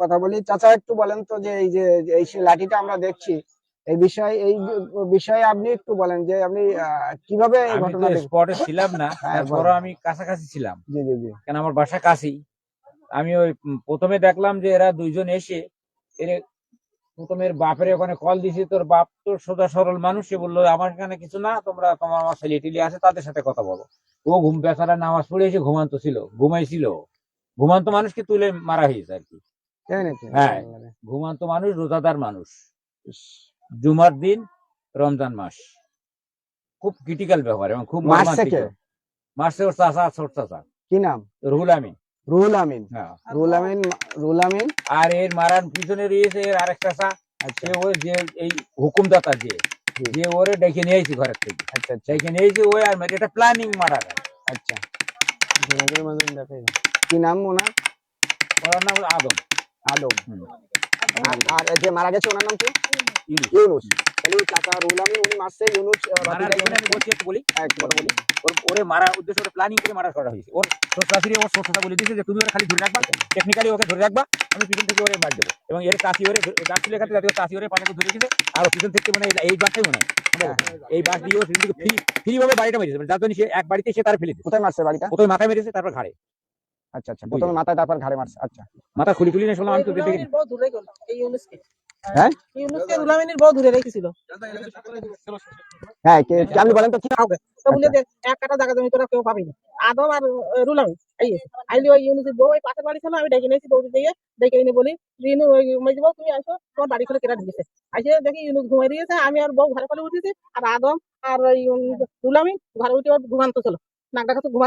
কথা বলি। চাচা একটু বলেন তো যে এই যে এই লাঠিটা আমরা দেখছি এই বিষয়ে এই বিষয়ে আপনি একটু বলেন যে আপনি কীভাবে এই ঘটনা স্পটে ছিলাম না হ্যাঁ, তারপরও বলো। আমি কাছাকাছি ছিলাম। জি জি জি। কেন আমার বাসা কাছেই। আমি ওই প্রথমে দেখলাম যে এরা দুইজন এসে এর প্রথমে বাপের ওখানে কল দিছি তোর বাপ তো সোজা সরল মানুষ সে বলল আমার এখানে কিছু না তোমরা তোমার আমার ছেলে টেলে আছে তাদের সাথে কথা বলো ও ঘুম পেছারা নামাজ পড়ে এসে ঘুমান্ত ছিল ঘুমাইছিল। ঘুমান্ত মানুষকে তুলে মারা হয়েছে আর কি। হ্যাঁ। ঘুমান্ত মানুষ রোজাদার মানুষ। জুমার দিন রমজান মাস। খুব ক্রিটিক্যাল ব্যাপার এবং খুব মাস মর্মান্তিক। থেকে? মাসে ওর চাষা ছোট চাষা কি নাম? রুহুল আমি রুহুল আমিন। হ্যাঁ। রুহুল আমিন রুহুল আমিন? আর এর মারার পিছনে রয়েছে এর আরেক চাষা আচ্ছা। সে ওই যে এই হুকুমদাতা যে যে ওরে ডেকে নিয়ে আইছি ঘরের থেকে। আচ্ছা আচ্ছা। ডেকে নিয়ে আইছি ওই আর মেরে এটা প্ল্যানিং মারা আচ্ছা। কি নাম ওনার? ওর নাম আদম। হুম। আর- যে মারা গেছে ওনার নাম কি? ইউনুস। তাহলে ওই চাচা রুহুল আমিন উনি মারছে ইউনুস এখানে বলি হ্যাঁ, বলি ওরে মারার উদ্দেশ্য ওরে প্ল্যানিং করে মারা করা হয়েছে। ওর শ্বশুরাশিরে ওর শ্বশুরা বলে দিয়েছে যে তুমি ওরে খালি ধরে রাখবা টেকনিক্যালি ওকে ধরে রাখবা আমি পিছন থেকে ওরে মার দেবো। এবং এর চাষি ওরে চাষি লেখাতে যাতে চাষি ওরে ধরে রেখেছে আর পিছন থেকে মানে এই- বাসটাই মনে হয়। এই বাস দিয়ে ও ফ্রি ফ্রি ভাবে বাড়িটা মেরেছে। মানে যার জন্য সে এক বাড়িতে সে তার ফেলে কোথায় মারছে বাড়িটা? প্রথমে মাথায় মেরেছে তারপর ঘাড়ে। আচ্ছা আচ্ছা। প্রথমে মাথায় তারপর ঘাড়ে মারছে। আচ্ছা। মাথা খুলি খুলি শুনলাম আমি তো দেখি রুলামিনীর দূরে গেল। এই ইউনুসকে। হ্যাঁ? ইউনুসকে রুলামিনীর বউ দূরে রেখেছিল। হ্যাঁ কে আপনি বলেন তো কি? কাউকে। তো বলে যে এক কাটা জায়গা জমি তোরা কেউ পাবি না। আদম আর রুলামি। এই আইলি ওই ইউনুসের বউ ওই পাশের বাড়ি ছিল আমি ডেকে নিয়েছি দৌড়ে দিয়ে। ডেকে এনে বলি রিনু ওই মেজি বউ তুমি আসো তোমার বাড়ি করে কেটে দিয়েছে। আসে দেখি ইউনুস ঘুমাই দিয়েছে আমি আর বউ ঘরে ফেলে উঠেছি আর আদম আর ওই উম, রুলামি ঘরে উঠে ঘুমান্ত ছিল।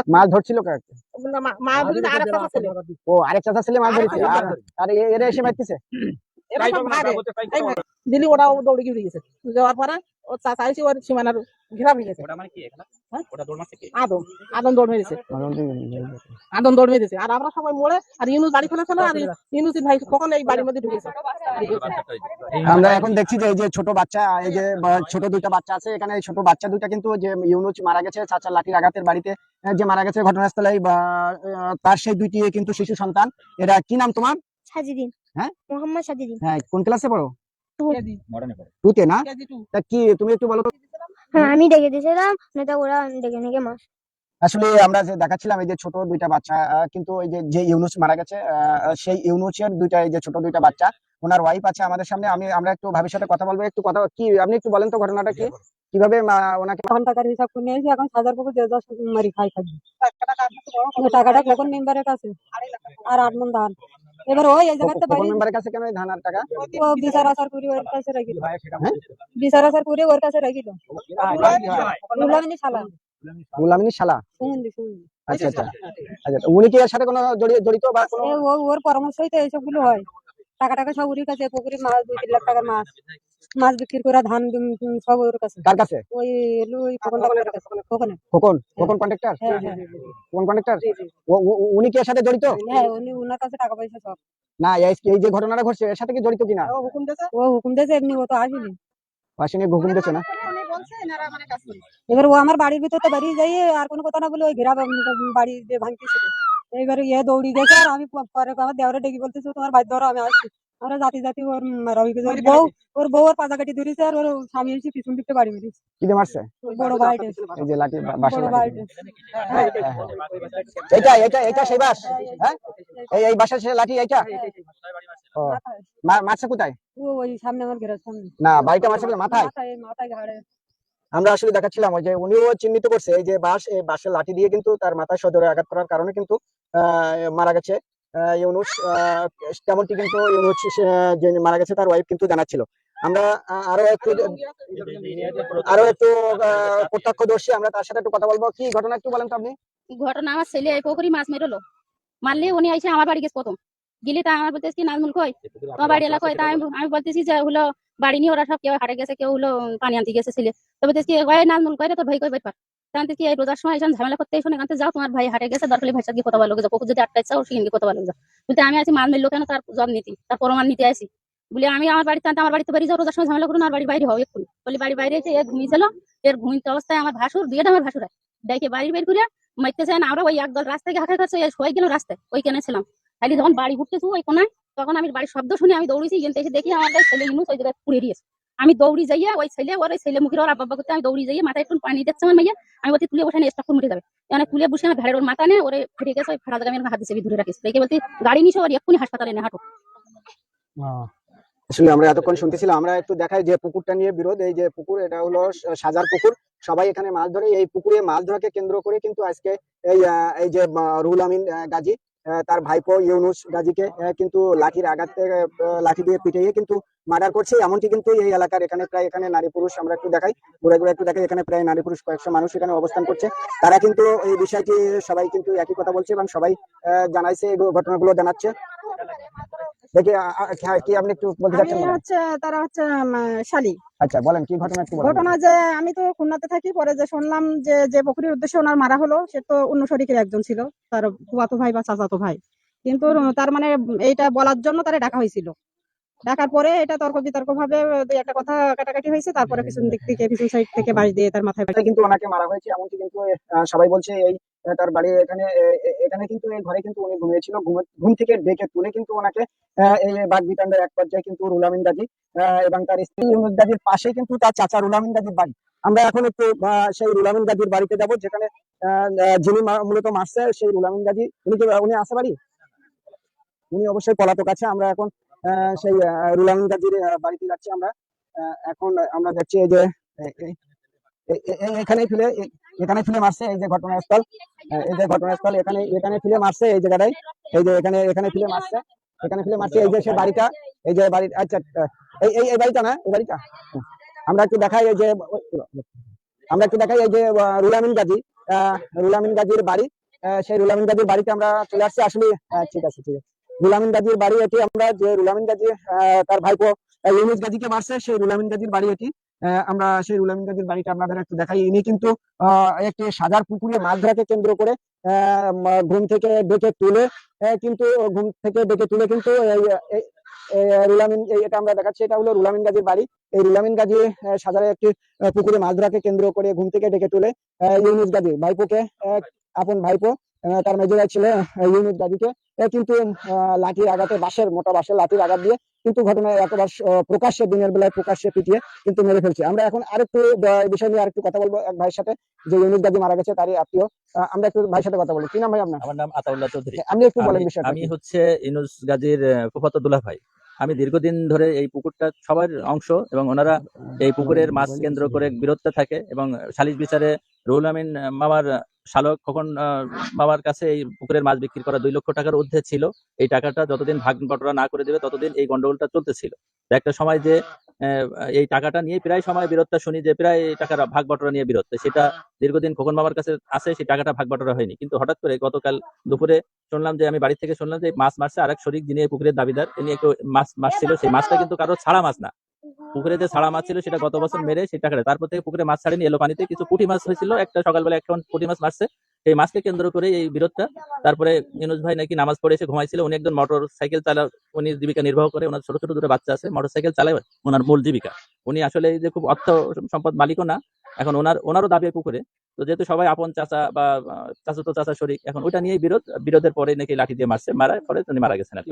মাছ ধরছিল কাকে? মা- মা ধরেছে আর একটা ছেলে। ও আরেক চাচা ছেলে মাছ ধরেছে? আর আর এরা এসে মারতেছে। দিলি ওরাও দৌড়ে গিয়ে গেছে। যাওয়ার পরে ও চাচা ওর সীমানার ঘেরা ভেঙে গেছে। হ্যাঁ? আদম। আদম দৌড় মেরেছে। আদম দৌড় মেরেছে আর আমরা সবাই মোড়ে আর ইউনুস বাড়ি খোলা আর ইউনুসির ভাই কখন এই বাড়ির মধ্যে ঢুকেছে? আমরা এখন দেখছি যে এই যে ছোট বাচ্চা এই যে ছোট দুইটা বাচ্চা আছে এখানে ছোট বাচ্চা দুইটা কিন্তু যে ইউনুস মারা গেছে চাচার লাঠির আঘাতের বাড়িতে যে মারা গেছে ঘটনাস্থলে বা তার সেই দুইটি কিন্তু শিশু সন্তান। এরা কি নাম তোমার? সাজিদিন। হ্যাঁ? মোহাম্মদ সাজিদিন। হ্যাঁ কোন ক্লাসে পড়ো? টুতে না? তা কি তুমি একটু বলো তো। হ্যাঁ আমি ডেকে দিয়েছিলাম নেতা ওরা ডেকে ডেকে মাস আসলে আমরা যে দেখাচ্ছিলাম এই যে ছোট দুইটা বাচ্চা কিন্তু এই যে যে ইউনুস মারা গেছে সেই ইউনুসের দুইটা এই যে ছোট দুইটা বাচ্চা ওনার ওয়াইফ আছে আমাদের সামনে আমি আমরা একটু ভাবির সাথে কথা বলব একটু কথা কি আপনি একটু বলেন তো ঘটনাটা কি? কীভাবে ওনাকে তখন টাকার হিসাব করে নিয়েছি এখন হাজার পক্ষে দেড় দশ মারি খাই খাবি টাকাটা কখন মেম্বারের কাছে। আর আট মন ধান। এবার ওই এই জায়গাতে বাড়ি মেম্বারের কাছে কেন এই ধানার টাকা? ও বিচার আসার করে ওর কাছে রাখিল। হ্যাঁ? বিচার আসার করে ওর কাছে রাখিল। গুলামিনী শালা। গুলামিনী শালা। শুনুন সুমন্দি আচ্ছা আচ্ছা। আচ্ছা উনি কি এর সাথে কোনো জড়িত জড়িত বা কোনো ও ওর পরামর্শই তো এইসবগুলো হয়। টাকা টাকা সব ওর কাছে পুকুরে মাছ দুই তিন লাখ টাকার মাছ। মাছ বিক্রি করে ধান সব ওর কাছে। কার কাছে? ওই ওই খোকন কাছে। খোকনে। খোকন? খোকন কন্ট্রাক্টর হ্যাঁ হ্যাঁ কোন কন্ট্রাক্টর উনি কি এর সাথে জড়িত? হ্যাঁ উনি ওনার কাছে টাকা পয়সা সব। না এই এই যে ঘটনাটা ঘটছে এর সাথে কি জড়িত কিনা? ও হুকুম দিয়েছে? ও হুকুম দেছে এমনি ও তো আসেনি। নিয়ে ঘুম দিচ্ছে না? উনি বলছে এনারা আমার কাছে এবার ও আমার বাড়ির ভিতর তো বেরিয়ে যাই আর কোনো কথা না বলে ওই ঘেরা বাড়ি ভাঙতেছিল এইবার ইয়ে দৌড়ি গেছে আর আমি পরে আমার দেওয়ারে ডেকে বলতেছি তোমার বাড়ি ধরো আমি আসছি। আমরা জাতি জাতি ওর রবি ওর বউ ওর বউ ওর পাজা কাটি ধরেছে আর ওর স্বামী এসে পিছন দিকতে বাড়ি মেরেছে। কি দিয়ে মারছে বড় ভাইটা এই যে লাঠি বা- বাঁশের বড় লাঠি। এটা এটা এটা সেই বাস হ্যাঁ? এই এই বাসের সেই লাঠি এইটা? ও। মা- মারছে কোথায়? ও ওই সামনে আমার ঘেরার সামনে। না বাড়িটা মারছে? মাথায়? মাথায় মাথায় ঘাড়ে। আমরা আসলে দেখাচ্ছিলাম ওই যে উনিও চিহ্নিত করছে এই যে বাঁশ এই বাঁশের লাঠি দিয়ে কিন্তু তার মাথায় সজোরে আঘাত করার কারণে কিন্তু মারা গেছে। ইউনুস আহ, তেমনটি কিন্তু ইউনুস যে মারা গেছে তার ওয়াইফ কিন্তু জানাচ্ছিল। আমরা আরও একটু আরও একটু প্রত্যক্ষদর্শী আমরা তার সাথে একটু কথা বলব। কি ঘটনা একটু বলেন তো আপনি? ঘটনা আমার ছেলে এই পুকুরি মাছ মেরলো। মারলে উনি আইসে আমার বাড়ি গেছে প্রথম। গেলে তা আমার বলতেছি কি নাজমুল কই? তোমার বাড়ি এলাকা কই? তা আমি আমি বলতেছি যে হলো বাড়ি নিয়ে ওরা সব কেউ হারে গেছে কেউ হলো পানি আনতে গেছে ছেলে। তো বলতেছি নাজমুল কই রে? তোর ভাই কই বাইপার জানতে কি রোজার সময় এসে ঝামেলা করতে এসে এখান যাও, তোমার ভাই হাটে গেছে, দরকারি কথা বলো যদি ওর সেখানে কথা বলো যাও আমি আছি মেরলো কেন তার জব নীতি? তার প্রমাণ আসি বলে আমি আমার বাড়িতে, আনতে আমার বাড়িতে বাড়ি যাও রোজার সময় ঝামেলা করুন আর বাড়ি বাইরে হও এক্ষুনি। বলে বাড়ি বাইরে এসে এ ঘুমিয়েছিল এর ঘুমিতে অবস্থায় আমার ভাসুর, বিয়েটা আমার ভাসুর ডাইকে বাড়ি বের করে মাইতে চায় না, আমরা ওই একদল রাস্তায় হাঁকা করছে সবাই গেল রাস্তায়, ওইখানে ছিলাম। খালি যখন বাড়ি ঘুরতেছি ওই কোনায়, তখন আমি বাড়ির শব্দ শুনে আমি দৌড়েছি, এখান এসে দেখি আমাদের ছেলে ইনুস, ওই জায়গায় পুড়ে দিয়েছে আমি দৌড়ি যাইয়া ওই ছেলে ওর ওই ছেলে মুখের ওর আব্বা করতে আমি দৌড়ি যাইয়া মাথায় একটু পানি দিচ্ছে আমার মাইয়া। আমি বলছি তুলে বসে স্টক মরে যাবে। মানে তুলে বসে আমার ঘাড়ের ওর মাথা নেই ওরে ফেটে গেছে ওই ফাটা জায়গায় আমি হাত দিয়েছি ধরে রাখিস দেখে বলছি গাড়ি নিছে ওর এক্ষুনি হাসপাতালে না হাঁটো। আসলে আমরা এতক্ষণ শুনতেছিলাম আমরা একটু দেখাই যে পুকুরটা নিয়ে বিরোধ এই যে পুকুর এটা হলো সাজার পুকুর। সবাই এখানে মাছ ধরে এই পুকুরে মাছ ধরাকে কেন্দ্র করে কিন্তু আজকে এই আহ, এই যে রুহুল আমিন গাজী তার ভাইপো ইউনুস গাজীকে কিন্তু লাঠির আঘাত লাঠি দিয়ে পিটিয়ে কিন্তু মার্ডার করছে। এমনকি কিন্তু এই এলাকার এখানে প্রায় এখানে নারী পুরুষ আমরা একটু দেখাই, ঘুরে ঘুরে একটু দেখাই, এখানে প্রায় নারী পুরুষ কয়েকশো মানুষ এখানে অবস্থান করছে। তারা কিন্তু এই বিষয়টি সবাই কিন্তু একই কথা বলছে এবং সবাই জানাইছে, এই ঘটনাগুলো জানাচ্ছে। দেখি আ- আ- হ্যাঁ, কি আপনি একটু বলতে চাচ্ছেন হচ্ছে তারা হচ্ছে শালি। আচ্ছা বলেন কি ঘটনা একটু বলেন। ঘটনা যে আমি তো খুলনাতে থাকি পরে যে শুনলাম যে যে বকরির উদ্দেশ্যে ওনার মারা হলো সে তো অন্য শরিকের একজন ছিল তার ফুয়াতো ভাই বা চাচাতো ভাই। কিন্তু তার মানে এইটা বলার জন্য তারা ডাকা হয়েছিল। ডাকার পরে এটা তর্ক বিতর্ক ভাবে দুই একটা কথা কাটাকাটি হয়েছে তারপরে পিছন দিক থেকে পিছন সাইড থেকে বাড়ি দিয়ে তার মাথায় কিন্তু ওনাকে মারা হয়েছে এমনকি কিন্তু সবাই বলছে এই তার বাড়ি এখানে এখানে কিন্তু এই ঘরে কিন্তু উনি ঘুমিয়েছিল। ঘুম থেকে ডেকে তুলে কিন্তু ওনাকে এই বাঘ বিতান্ডের এক পর্যায়ে কিন্তু রুলামিন আহ, এবং তার স্ত্রী ইউনুস গাজীর পাশে কিন্তু তার চাচা রুলামিন গাজীর বাড়ি। আমরা এখন একটু সেই রুলামিন গাজীর বাড়িতে যাব যেখানে যিনি মূলত মারছে সেই রুলামিন গাজী উনি উনি আসে বাড়ি? উনি অবশ্যই পলাতক আছে। আমরা এখন সেই রুলামিন গাজীর বাড়িতে যাচ্ছি আমরা। এখন আমরা দেখছি এই যে এ- এ- এ- এ- এ- এখানেই ফেলে এখানে ফেলে মারছে এই যে ঘটনাস্থল এই যে ঘটনাস্থল, এখানে এখানে ফেলে মারছে এই জায়গাটায়, এই যে এখানে এখানে ফেলে মারছে এখানে ফেলে মারছে এই যে সে বাড়িটা, এই যে বাড়ি আচ্ছা এই এই বাড়িটা না, এই বাড়িটা? আমরা একটু দেখাই, এই যে, আমরা একটু দেখাই, এই যে রুলামিন গাজী রুলামিন গাজীর বাড়ি সেই রুলামিন গাজীর বাড়িতে আমরা চলে আসছি, আসলে ঠিক আছে ঠিক আছে। রুলামিন গাজীর বাড়ি এটি আমরা যে রুলামিন গাজী তার ভাইপো ইউনুস গাজীকে মারছে, সেই রুলামিন গাজীর বাড়ি এটি। আমরা সেই রুলামিন গাজীর বাড়িটা আপনাদের একটু দেখাই। ইনি কিন্তু একটি সাজার পুকুরে মাছ ধরাকে কেন্দ্র করে ঘুম থেকে ডেকে তুলে কিন্তু ঘুম থেকে ডেকে তুলে কিন্তু রুলামিন এটা আমরা দেখাচ্ছি এটা হলো রুলামিন গাজীর বাড়ি। এই রুলামিন গাজী আহ, সাজারের একটি পুকুরে মাছ ধরাকে কেন্দ্র করে ঘুম থেকে ডেকে তুলে ইউনুস গাজী ভাইপোকে আপন ভাইপো তার মেজরা ছিল ইউনুস গাজীকে কিন্তু লাঠির আঘাতে বাঁশের মোটা বাঁশের লাঠির আঘাত দিয়ে কিন্তু ঘটনায় একেবারে প্রকাশ্যে দিনের বেলায় প্রকাশ্যে পিটিয়ে কিন্তু মেরে ফেলছে। আমরা এখন আরেকটু বিষয় নিয়ে আরেকটু কথা বলব এক ভাইয়ের সাথে যে ইউনুস গাজী মারা গেছে তারই আত্মীয়। আমরা একটু ভাইয়ের সাথে কথা বলি। কি নাম ভাই আপনার? আমার নাম আতাউল্লাহ চৌধুরী। আপনি একটু বলেন আমি- আমি হচ্ছে ইনুস গাজীর ফুফাতো দুলা ভাই। আমি দীর্ঘদিন ধরে এই পুকুরটা সবার অংশ এবং ওনারা এই পুকুরের মাছ কেন্দ্র করে বিরোধটা থাকে এবং সালিশ বিচারে রুহুল আমিন মামার শালক খোকন আহ, মামার কাছে এই পুকুরের মাছ বিক্রি করা দুই লক্ষ টাকার ঊর্ধ্বে ছিল এই টাকাটা যতদিন ভাগ বটরা না করে দেবে ততদিন এই গন্ডগোলটা চলতেছিল। একটা সময় যে আহ, এই টাকাটা নিয়ে প্রায় সময় বিরোধটা শুনি যে প্রায় এই টাকার ভাগ বটরা নিয়ে বিরোধ। সেটা দীর্ঘদিন খোকন মামার কাছে আছে সেই টাকাটা ভাগ বটরা হয়নি। কিন্তু হঠাৎ করে গতকাল দুপুরে শুনলাম যে আমি বাড়ি থেকে শুনলাম যে মাছ মারছে আরেক শরিক যিনি পুকুরের দাবিদার তিনি একটু মাছ মারছিল সেই মাছটা কিন্তু কারও ছাড়া মাছ না। পুকুরে যে ছাড়া মাছ ছিল সেটা গত বছর মেরে সেটা খেলে তারপর থেকে পুকুরে মাছ ছাড়েনি, এলো পানিতে। কিছু পুঁটি মাছ হয়েছিল, একটা সকালবেলা একটা পুঁটি মাছ মারছে। এই মাছকে কেন্দ্র করে এই বিরোধটা। তারপরে ইনুজ ভাই নাকি নামাজ পড়ে এসে ঘুমাইছিল। উনি একজন মোটর সাইকেল চালা উনি জীবিকা নির্বাহ করে। ওনার ছোট ছোট দুটো বাচ্চা আছে মোটর সাইকেল চালায় ওনার মূল জীবিকা। উনি আসলে যে খুব অর্থ সম্পদ মালিকও না। এখন ওনার ওনারও দাবি পুকুরে। তো যেহেতু সবাই আপন চাচা বা চাচা তো চাচা শরিক এখন ওটা নিয়ে বিরোধ। বিরোধের পরে নাকি লাঠি দিয়ে মারছে। মারার পরে উনি মারা গেছেন আর কি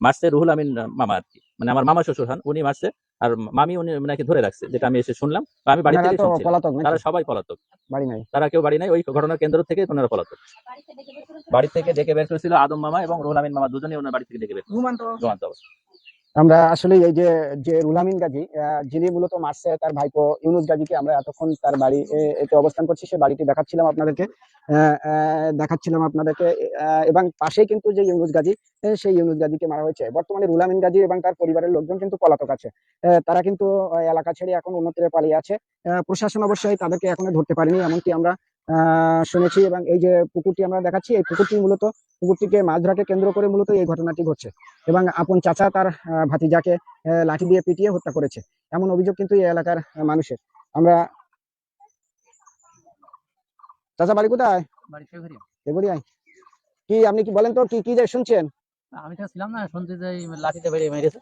মারছে রুহুল আমিন মামা আর কি। মানে আমার মামা শ্বশুর হন উনি মারছে। আর মামি উনি নাকি ধরে রাখছে যেটা আমি এসে শুনলাম। আমি বাড়ি থেকে শুনছি। তারা সবাই পলাতক। বাড়ি নাই। তারা কেউ বাড়ি নাই ওই ঘটনার কেন্দ্র থেকে ওনারা পলাতক। বাড়ি থেকে ডেকে বের করেছিল আদম মামা এবং রুহুল আমিন মামা দুজনেই ওনার বাড়ি থেকে ডেকে বের। আমরা আসলে এই যে যে রুলামিন গাজী যিনি মূলত মারছে তার ভাইপো ইউনুস গাজীকে আমরা এতক্ষণ তার বাড়ি এতে অবস্থান করছি, সে বাড়িটি দেখাচ্ছিলাম আপনাদেরকে দেখাচ্ছিলাম আপনাদেরকে এবং পাশেই কিন্তু যে ইউনুস গাজী সেই ইউনুস গাজীকে মারা হয়েছে। বর্তমানে রুলামিন গাজী এবং তার পরিবারের লোকজন কিন্তু পলাতক আছে। তারা কিন্তু এলাকা ছেড়ে এখন অন্যত্রে পালিয়ে আছে। প্রশাসন অবশ্যই তাদেরকে এখনও ধরতে পারেনি, এমনকি আমরা শুনেছি এবং এই যে পুকুরটি আমরা দেখাচ্ছি এই পুকুরটি মূলত পুকুরটিকে মাছ ধরাকে কেন্দ্র করে মূলত এই ঘটনাটি ঘটছে। এবং আপন চাচা তার ভাতিজাকে লাঠি দিয়ে পিটিয়ে হত্যা করেছে। এমন অভিযোগ কিন্তু এই এলাকার মানুষের। আমরা চাচা বাড়ি কোথায়? কি আপনি কি বলেন তো কি কি যে শুনছেন? আমি তো ছিলাম না যে লাঠিতে মেরেছে।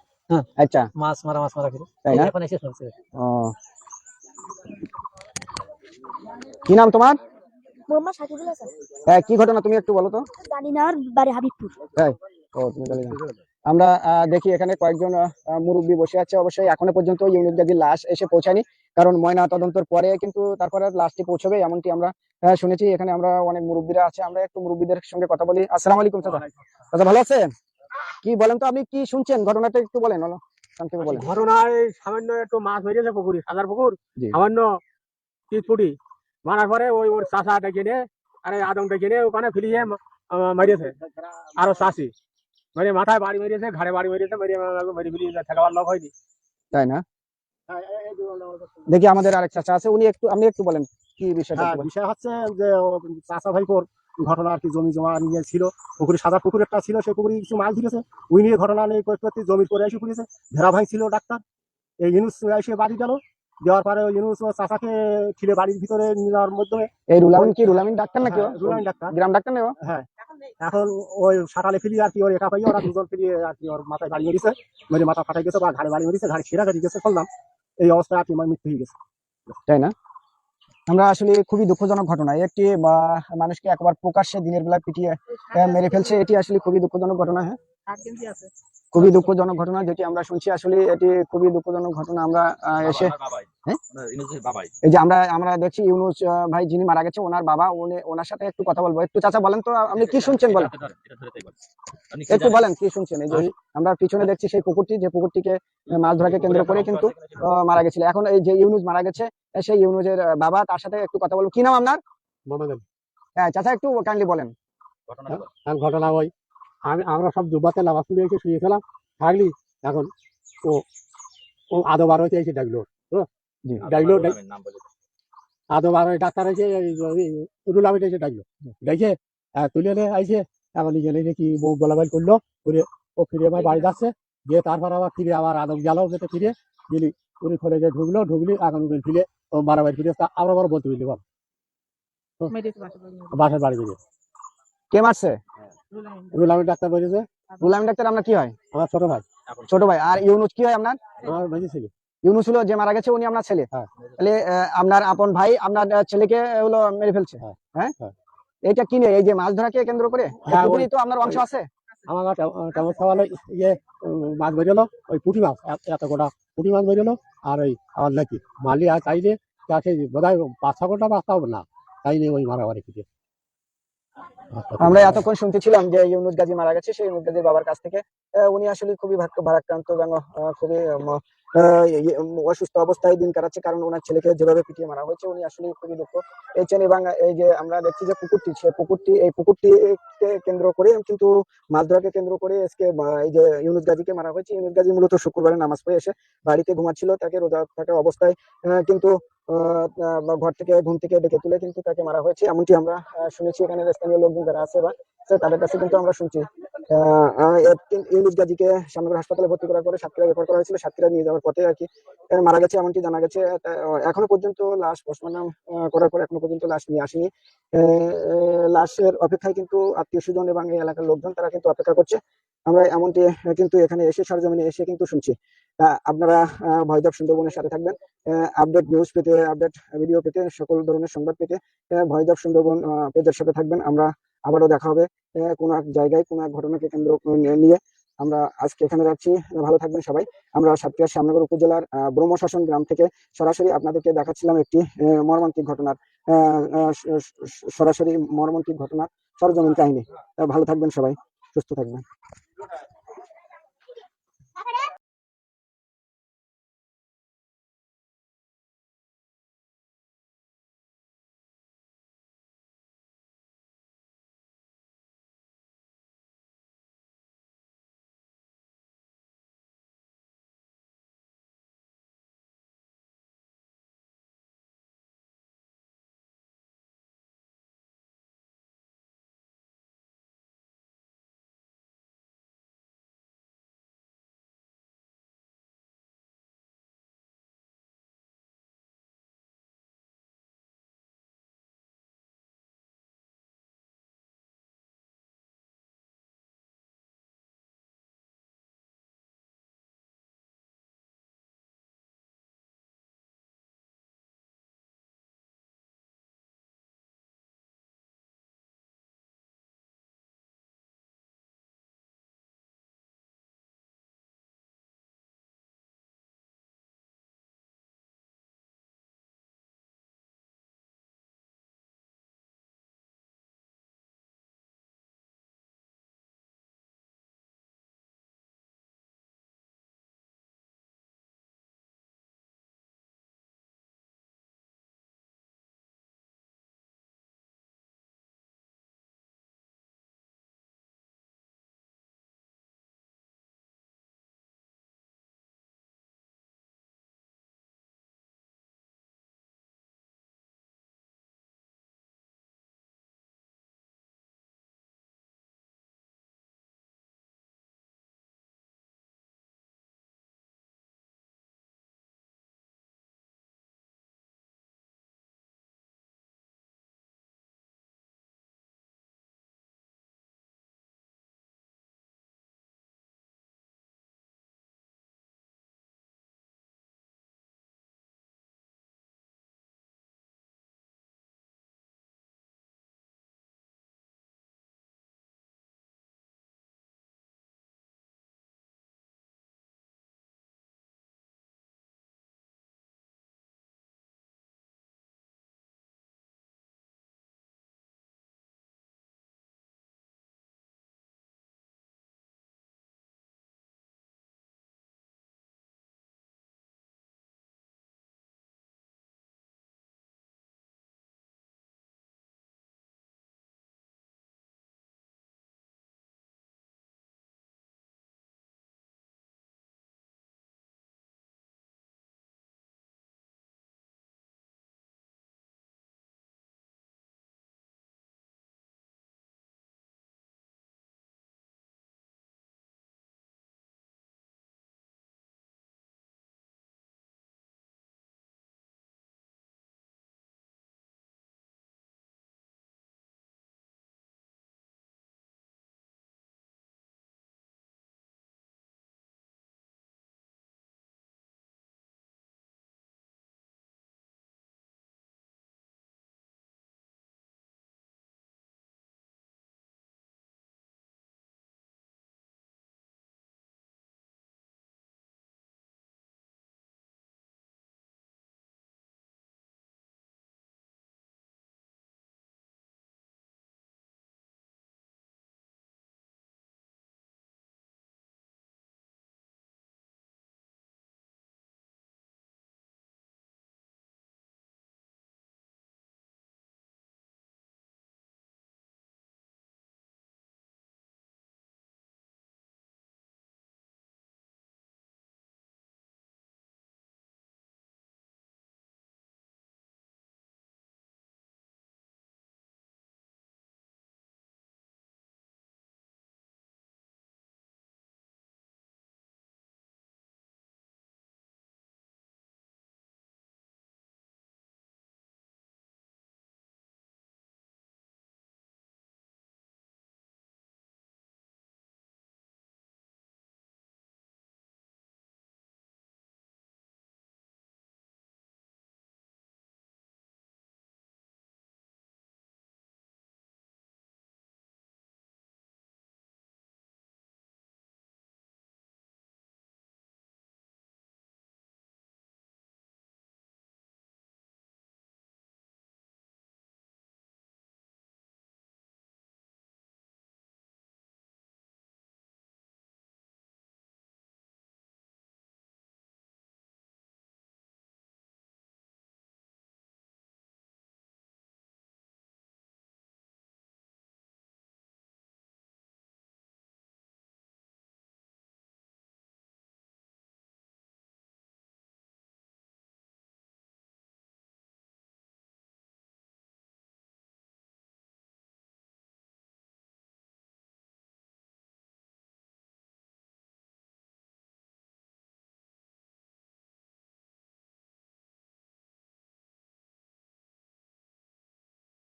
আচ্ছা। মাছ মারা মাছ মারা তাই না? এখন এসে শুনছে। ও। কি নাম তোমার? মোহাম্মদ সাকিবুল হাসান। হ্যাঁ কি ঘটনা তুমি একটু বলো তো। জানি না বাড়ি হাবিবপুর। ও তুমি জানি না। আমরা দেখি এখানে কয়েকজন মুরব্বী বসে আছে। অবশ্যই এখনও পর্যন্ত ইউনিট গাজীর লাশ এসে পৌঁছায়নি। কারণ ময়না তদন্তর পরে কিন্তু তারপরে লাশটি পৌঁছবে এমনটি আমরা শুনেছি। এখানে আমরা অনেক মুরব্বীরা আছে। আমরা একটু মুরব্বীদের সঙ্গে কথা বলি। আসসালামু আলাইকুম চাচা। চাচা ভালো আছেন? কি বলেন তো আপনি কি শুনছেন? ঘটনাটা একটু বলেন হলো সংক্ষেপে বলেন। ঘটনায় সামান্য একটু মাছ মেরেছে পুকুরে সাদার পুকুর। সামান্য চিটপুটি মারার পরে ওই ওর চাষা ডেকে নিয়ে আরে আদম ডেকে নিয়ে ওখানে ফিরিয়ে মারিয়েছে আরও চাষি মানে মাথায় বাড়ি মেরেছে ঘাড়ে বাড়ি মেরেছে মেরে মেরে ফিরিয়ে ঠেকাবার লোক হয়নি। তাই না? দেখি আমাদের আরেক চাচা আছে উনি একটু আপনি একটু বলেন কি বিষয়টা হ্যাঁ। বিষয় হচ্ছে যে ও ভাই ভাইপোর ঘটনা আর কি জমি জমা নিয়ে ছিল। পুকুরে সাদা পুকুর একটা ছিল সেই পুকুরে কিছু মাছ ধরেছে। ওই নিয়ে ঘটনা নিয়ে করতে জমির করে এসে পড়েছে ভেড়া ভাই ছিল ডাক্তার। এই ইউনুস এসে বাড়ি গেল। দেওয়ার পরে ওই ইউনুস ও চাষাকে ঠেলে বাড়ির ভিতরে নেওয়ার মাধ্যমে এই রুলামিন কি? রুলামিন ডাক্তার নাকি ও? হ্যাঁ, ডাক্তার। গ্রাম ডাক্তার নেই হ্যাঁ। এখন ওই সাটালে ফিরিয়ে আর কি ওর এটা পাই ওরা দুজন ফিরিয়ে আর কি ওর মাথায় বাড়ি মেরেছে মেরে মাথা ফাটাই গেছে বা ঘাড়ে বাড়ি মেরেছে ঘাড়ে ছেঁড়া গাড়ি গেছে শুনলাম এই অবস্থায় আর কি আমার মৃত্যু হয়ে গেছে। তাই না? আমরা আসলে খুবই দুঃখজনক ঘটনা। একটি মানুষকে একবার প্রকাশ্যে দিনের বেলা পিটিয়ে মেরে ফেলছে এটি আসলে খুবই দুঃখজনক ঘটনা হ্যাঁ? খুবই দুঃখজনক ঘটনা যেটি আমরা শুনছি। আসলে এটি খুবই দুঃখজনক ঘটনা। আমরা এসে হ্যাঁ? এই যে আমরা আমরা দেখছি ইউনুস ভাই যিনি মারা গেছে ওনার বাবা উনি ওনার সাথে একটু কথা বলব। একটু চাচা বলেন তো আপনি কি শুনছেন বলেন? একটু বলেন কি শুনছেন? এই যে আমরা পিছনে দেখছি সেই পুকুরটি যে পুকুরটিকে মাছ ধরাকে কেন্দ্র করে কিন্তু আহ, মারা গেছিল। এখন এই যে ইউনুস মারা গেছে সেই ইউনুসের বাবা তার সাথে একটু কথা বলব। কি নাম আপনার? হ্যাঁ চাচা একটু কাইন্ডলি বলেন। আর ঘটনা ওই। আমি আমরা সব দুবাতে নামাজ পড়ে এসে শুয়েছিলাম থাকলি এখন ও ও আদো বার হয়েছে এসে ডাকলো ডাকলো আদো বার হয়ে ডাক্তার এসে রুল আমি এসে ডাকলো ডেকে তুলে নিয়ে আইসে এখন নিজে নিজে কি বউ গোলাবাইল করল করে ও ফিরে আমার বাড়ি যাচ্ছে গিয়ে তারপর আবার ফিরে আবার আদম গেল যেতে ফিরে গেলি উনি খোলে যে ঢুকলো ঢুকলি এখন উনি ফিরে ও মারাবাড়ি ফিরে তা আবার আবার বলতে বুঝলি বল। বাসার বাড়ি ফিরে কে মারছে? রুল আমি ডাক্তার বলেছে। রুলামিন ডাক্তার আপনার কি হয়? আমার ছোট ভাই। ছোট ভাই। আর ইউনুস কি হয় আপনার? আমার ভাই ছিল। ইউনুস হলো যে মারা গেছে উনি আপনার ছেলে। হ্যাঁ। তাহলে আপনার আপন ভাই আপনার ছেলেকে হলো মেরে ফেলছে। হ্যাঁ। হ্যাঁ? হ্যাঁ। এটা কি নিয়ে? এই যে মাছ ধরাকে কেন্দ্র করে? হ্যাঁ, তো আপনার অংশ আছে। আমার কেমন খাওয়ালো ইয়ে মাছ বেরোলো ওই পুঁটি মাছ এত- গোটা পুঁটি মাছ বেরোলো আর ওই আমার নাকি মালি আর চাইলে বোধ হয় পাঁচ ছ ঘণ্টা বাঁচতে হবে না। তাই নিয়ে ওই মারামারি ফিরে আমরা এতক্ষণ শুনতেছিলাম যে ইউনুস গাজী মারা গেছে সেই ইউনুস গাজীর বাবার কাছ থেকে। উনি আসলে খুবই ভারাক্রান্ত এবং খুবই ইয়ে, অসুস্থ অবস্থায় দিন কাটাচ্ছে কারণ ওনার ছেলেকে যেভাবে পিটিয়ে মারা হয়েছে উনি আসলে খুবই দুঃখ পেয়েছেন এবং এই যে আমরা দেখছি যে পুকুরটি সে পুকুরটি এই পুকুরটিকে কেন্দ্র করে কিন্তু মাছ ধরাকে কেন্দ্র করে আজকে এই যে ইউনুস গাজীকে মারা হয়েছে। ইউনুস গাজী মূলত শুক্রবারে নামাজ পড়ে এসে বাড়িতে ঘুমাচ্ছিল তাকে রোজা থাকা অবস্থায় কিন্তু ঘর থেকে, ঘুম থেকে ডেকে তুলে কিন্তু তাকে মারা হয়েছে। এমনটি আমরা শুনেছি এখানে স্থানীয় লোকজন যারা আছে বা তাদের কাছে কিন্তু আমরা শুনছি। ইউনুস গাজীকে শ্যামনগর হাসপাতালে ভর্তি করার পরে সাতক্ষীরা রেফার করা হয়েছিল। সাতক্ষীরা নিয়ে যাওয়ার পথে আর কি মারা গেছে এমনটি জানা গেছে। এখনও পর্যন্ত লাশ পোস্টমর্টম করার পর এখনও পর্যন্ত লাশ নিয়ে আসেনি। লাশের অপেক্ষায় কিন্তু আত্মীয় স্বজন এবং এই এলাকার লোকজন তারা কিন্তু অপেক্ষা করছে। আমরা এমনটি কিন্তু এখানে এসে সরজমিনে এসে কিন্তু শুনছি। আপনারা ভয়দেব সুন্দরবনের সাথে থাকবেন। আপডেট নিউজ পেতে আপডেট ভিডিও পেতে, সকল ধরনের সংবাদ পেতে ভয়দেব সুন্দরবন পেজের সাথে থাকবেন। আমরা আবারও দেখা হবে কোনো এক জায়গায়, কোনো এক ঘটনাকে কেন্দ্র নিয়ে আমরা আজকে এখানে রাখছি ভালো থাকবেন সবাই। আমরা সাতক্ষীরা শ্যামনগর উপজেলার ব্রহ্মশাসন গ্রাম থেকে সরাসরি আপনাদেরকে দেখাচ্ছিলাম একটি মর্মান্তিক ঘটনার সরাসরি মর্মান্তিক ঘটনার সরজমিন কাহিনী। ভালো থাকবেন সবাই। সুস্থ থাকবেন।